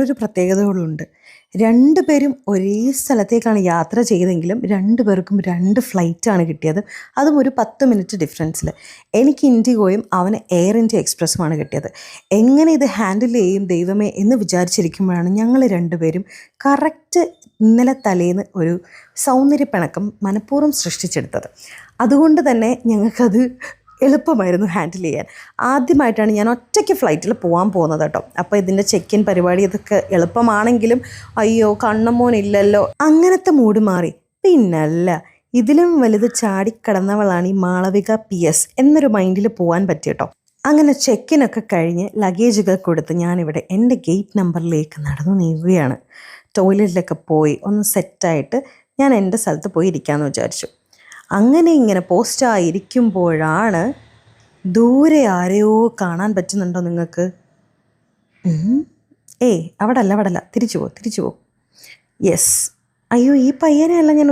ഒരു പ്രത്യേകതകളുണ്ട്. രണ്ടുപേരും ഒരേ സ്ഥലത്തേക്കാണ് യാത്ര ചെയ്തെങ്കിലും രണ്ട് പേർക്കും രണ്ട് ഫ്ലൈറ്റാണ് കിട്ടിയത്. അതും ഒരു പത്ത് മിനിറ്റ് ഡിഫറൻസിൽ എനിക്ക് ഇൻഡിഗോയും അവന് എയർ ഇന്ത്യ എക്സ്പ്രസ്സുമാണ് കിട്ടിയത്. എങ്ങനെ ഇത് ഹാൻഡിൽ ചെയ്യും ദൈവമേ എന്ന് വിചാരിച്ചിരിക്കുമ്പോഴാണ് ഞങ്ങൾ രണ്ടുപേരും കറക്റ്റ് ഇന്നലെ തലേന്ന് ഒരു സൗന്ദര്യപ്പിണക്കം മനഃപൂർവം സൃഷ്ടിച്ചെടുത്തത്. അതുകൊണ്ട് തന്നെ ഞങ്ങൾക്കത് എളുപ്പമായിരുന്നു ഹാൻഡിൽ ചെയ്യാൻ. ആദ്യമായിട്ടാണ് ഞാൻ ഒറ്റയ്ക്ക് ഫ്ലൈറ്റിൽ പോകാൻ പോകുന്നത് കേട്ടോ. അപ്പോൾ ഇതിന്റെ ചെക്ക് ഇൻ പരിപാടി ഇതൊക്കെ എളുപ്പമാണെങ്കിലും അയ്യോ കണ്ണമോനില്ലല്ലോ അങ്ങനത്തെ മൂഡ് മാറി. പിന്നല്ല ഇതിലും വലുത് ചാടിക്കടന്നവളാണ് ഈ മാളവിക പി എസ് എന്നൊരു മൈൻഡിൽ പോകാൻ പറ്റിയട്ടോ അങ്ങനെ ചെക്കിനൊക്കെ കഴിഞ്ഞ് ലഗേജുകൾ കൊടുത്ത് ഞാനിവിടെ എന്റെ ഗേറ്റ് നമ്പറിലേക്ക് നടന്നു നീങ്ങുകയാണ്. ടോയ്ലറ്റിലൊക്കെ പോയി ഒന്ന് സെറ്റായിട്ട് ഞാൻ എന്റെ സ്ഥലത്ത് പോയി ഇരിക്കാമെന്ന് വിചാരിച്ചു. അങ്ങനെ ഇങ്ങനെ പോസ്റ്റായിരിക്കുമ്പോഴാണ് ദൂരെ ആരെയോ കാണാൻ പറ്റുന്നുണ്ടോ നിങ്ങൾക്ക്. ഏയ് അവിടല്ല അവിടല്ല. അവിടെ തിരിച്ചു പോ തിരിച്ചു പോ. യെസ് അയ്യോ ഈ പയ്യനെയല്ല ഞാൻ